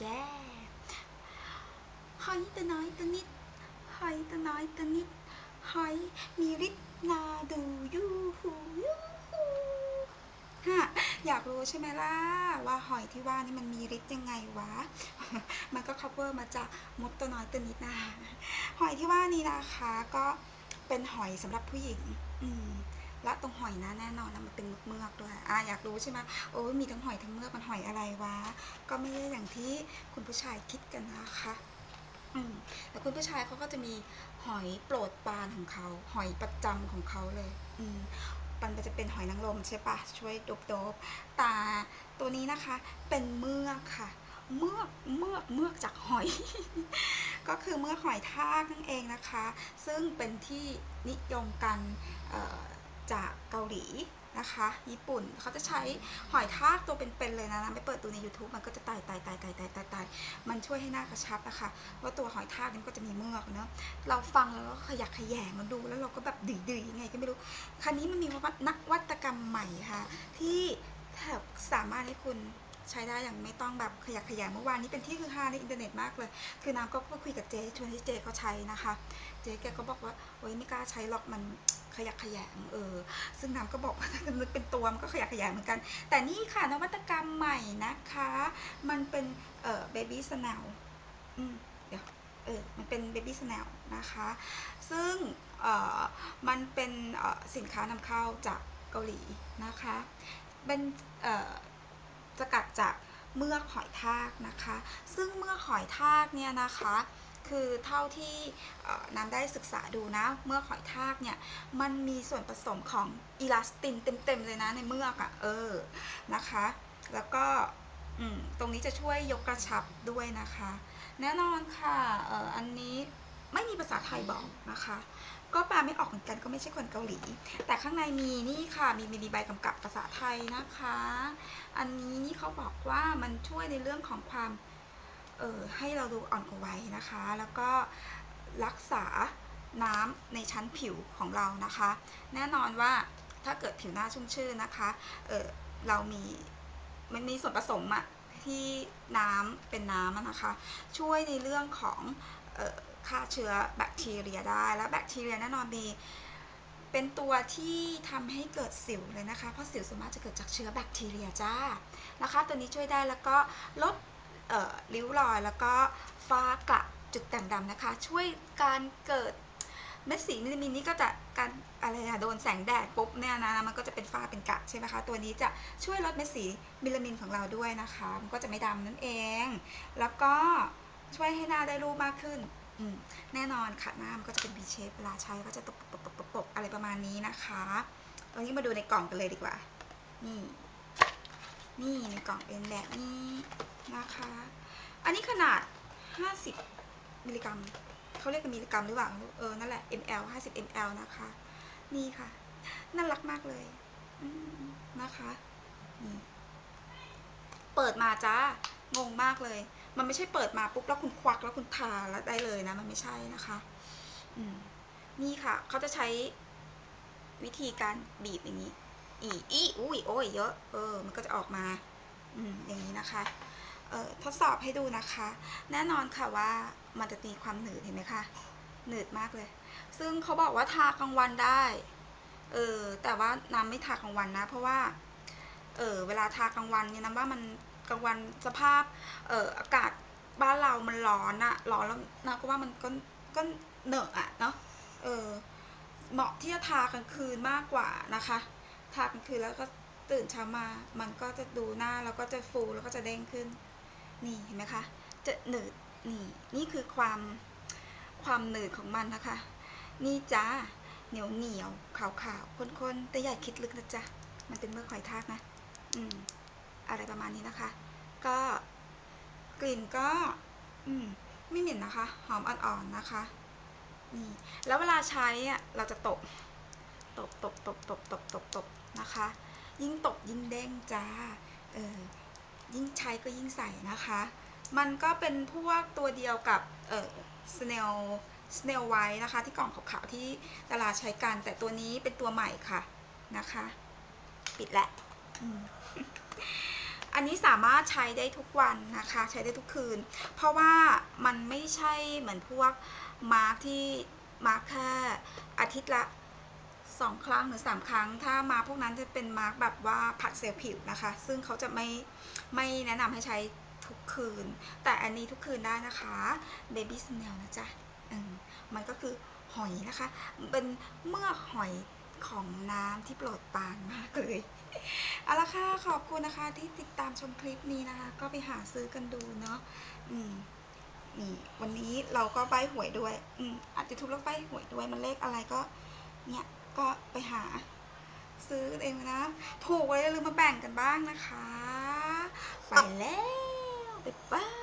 แย่หอยตัวน้อยตัวนิดหอยตัวน้อยตัวนิดหอยมีฤทธิ์นาดูยูหูยูหูฮะอยากรู้ใช่ไหมล่ะ ว่าหอยที่ว่านี่มันมีฤทธิ์ยังไงวะ มันก็ cover มาจากมดตัวน้อยตัวนิดนะหอยที่ว่านี้นะคะก็เป็นหอยสำหรับผู้หญิง อืม และตรงหอยนะแน่นอนนะมันเป็นเมือกๆด้วยอะอยากรู้ใช่ไหมโอ้ยมีทั้งหอยทั้งเมือกมันหอยอะไรวะก็ไม่ใช่อย่างที่คุณผู้ชายคิดกันนะคะอืมแต่คุณผู้ชายเขาก็จะมีหอยโปรดปานของเขาหอยประจำของเขาเลย อืมมันจะเป็นหอยนางรมใช่ปะช่วยดบๆแต่ตัวนี้นะคะ เป็นเมือกค่ะ เมือกเมือกเมือกจากหอย ก็คือเมือกหอยทากนั่นเองนะคะ ซึ่งเป็นที่นิยมกัน จากเกาหลีนะคะ ญี่ปุ่นเขาจะใช้หอยทากตัวเป็นๆเลยนะนะไปเปิดดูใน YouTube มันก็จะตายตายตายตายตายตายตายมันช่วยให้หน้ากระชับนะคะว่าตัวหอยทากนี่มันก็จะมีเมือกเนาะเราฟังแล้วก็ขยักขยงมาดูแล้วเราก็แบบดื้อๆยังไงก็ไม่รู้ครั้นี้มันมีนักวัตกรรมใหม่ค่ะ ที่แถบสามารถให้คุณใช้ได้อย่างไม่ต้องแบบขยักขยงเมื่อวานนี้เป็นที่คือฮาในอินเทอร์เน็ตมากเลย คือน้ำก็คุยกับเจ๊ชวนให้เจ๊เขาใช้นะคะ เจ๊แกก็บอกว่าโอ๊ยไม่กล้าใช้หรอกมัน ขยักขยงเออ ซึ่งน้ำก็บอกว่าถ้านึกเป็นตัวมันก็ขยักขยงเหมือนกัน แต่นี่ค่ะนวัตกรรมใหม่นะคะ มันเป็นเอ่อเบบี้สแนลอืมเดี๋ยวเออมันเป็นเบบี้สแนลนะคะ ซึ่งเอ่อมันเป็นสินค้านำเข้าจากเกาหลีนะคะ เป็นเอ่อสกัดจากเมือกหอยทากนะคะ ซึ่งเมือกหอยทากเนี่ยนะคะ คือเท่าที่น้ำได้ศึกษาดูนะ เมือกหอยทากเนี่ย มันมีส่วนผสมของอีลาสตินเต็มๆเลยนะในเมือกอะ่ะ เออ นะคะ แล้วก็ตรงนี้จะช่วยยกกระชับด้วยนะคะ แน่นอนค่ะอออันนี้ไม่มีภาษาไทยบอกนะคะ ก็แปลไม่ออกเหมือนกันก็ไม่ใช่คนเกาหลี แต่ข้างในมีนี่ค่ะ มีมีใบกำกับภาษาไทยนะคะ อันนี้นี่เขาบอกว่ามันช่วยในเรื่องของความ เออให้เราดูอ่อนกว่าวัยนะคะ แล้วก็รักษาน้ำในชั้นผิวของเรานะคะ แน่นอนว่าถ้าเกิดผิวหน้าชุ่มชื่นนะคะเออเรามีมันมีส่วนผสมอะที่น้ำเป็นน้ำนะคะ ช่วยในเรื่องของออฆ่าเชื้อแบคทีเรียได้ และแบคทีเรียแน่นอนมีเป็นตัวที่ทำให้เกิดสิวเลยนะคะ เพราะสิวส่วนมากจะเกิดจากเชื้อแบคทีเรียจ้านะคะ ตัวนี้ช่วยได้แล้วก็ลด ริ้วรอยแล้วก็ฝ้ากระจุดด่งดำนะคะ ช่วยการเกิดเม็ดสีมิลลิมินนี่ก็จะการอะไรอะโดนแสงแดดปุ๊บเนี่ยนะมันก็จะเป็นฝ้าเป็นกระใช่ไหมคะ ตัวนี้จะช่วยลดเม็ดสีมิลลิมินของเราด้วยนะคะ มันก็จะไม่ดำนั่นเอง แล้วก็ช่วยให้หน้าได้รูปมากขึ้นแน่นอนค่ะหน้ามันก็จะเป็น V shape เวลาใช้ก็จะตบปบปบปบอะไรประมาณนี้นะคะตอนนี้มาดูในกล่องกันเลยดีกว่า นี่ นี่ในกล่องเป็นแบบนี้ นะคะ อันนี้ขนาด 50 มิลลิกรัมเขาเรียกกันมิลลิกรัมหรือเปล่าเออ นั่นแหละ ml 50 ml นะคะ นี่ค่ะ น่ารักมากเลยนะคะนี่เปิดมาจ้างงมากเลย มันไม่ใช่เปิดมาปุ๊บแล้วคุณควักแล้วคุณทาแล้วได้เลยนะ มันไม่ใช่นะคะนี่ค่ะ เขาจะใช้วิธีการบีบอย่างนี้ อีอีอุ้ยโอ้ยเยอะ เออ มันก็จะออกมา อืมอย่างนี้นะคะ ทดสอบให้ดูนะคะ แน่นอนค่ะว่ามันจะมีความหนืดเห็นไหมคะหนืดมากเลย ซึ่งเขาบอกว่าทากลางวันได้เออแต่ว่าน้ำไม่ทากลางวันนะ เพราะว่าเออเวลาทากลางวันเนี่ยน้ำว่ามันกลางวันสภาพเอออากาศบ้านเรามันร้อนอะร้อนแล้วนะก็ว่ามันก็ก็เหนอะอะเนาะเออเหมาะที่จะทากลางคืนมากกว่านะคะ ทากลางคืนแล้วก็ตื่นเช้ามา มันก็จะดูหน้าแล้วก็จะฟูแล้วก็จะเด้งขึ้น นี่เห็นไหมคะจะหนืดนี่นี่คือความความหนืดของมันนะคะ นี่จ้าเหนียวเหนียวขาวขาวข้นๆแต่อย่คิดลึกนะจ๊ะมันเป็นเมื่อหอยทากนะอืมอะไรประมาณนี้นะคะ ก็กลิ่นก็อืมไม่เหม็นนะคะ หอมอ่อนๆนะคะนี่แล้วเวลาใช้อะเราจะตบตบตบตบตบตบตบตบนะคะ ยิ่งตบยิ่งเด้งจ้าเออ ยิ่งใช้ก็ยิ่งใส่นะคะ มันก็เป็นพวกตัวเดียวกับเออ snail snail white นะคะ ที่กล่องขาวๆที่ตลาดใช้กัน แต่ตัวนี้เป็นตัวใหม่ค่ะนะคะ ปิดและอันนี้สามารถใช้ได้ทุกวันนะคะ ใช้ได้ทุกคืน เพราะว่ามันไม่ใช่เหมือนพวกมาร์กที่มาร์กแค่อาทิตย์ละ สองครั้งหรือสามครั้ง ถ้ามาพวกนั้นจะเป็นมาร์กแบบว่าผัดเซลล์ผิวนะคะ ซึ่งเขาจะไม่ไม่แนะนำให้ใช้ทุกคืน แต่อันนี้ทุกคืนได้นะคะ Baby Snail นะจ๊ะมันก็คือหอยนะคะ เป็นเมื่อหอยของน้ำที่โปรดปานมากเลยเอาละค่ะขอบคุณนะคะที่ติดตามชมคลิปนี้นะคะ ก็ไปหาซื้อกันดูเนาะอืมนี่วันนี้เราก็ใบหวยด้วย อืมอาจจะทุบแล้วใบหวยด้วยมันเลขอะไรก็ เนี่ย ก็ไปหา ซื้อเองนะ ถูกไว้อย่าลืมมาแบ่งกันบ้างนะคะ ไปแล้ว ไปบ้า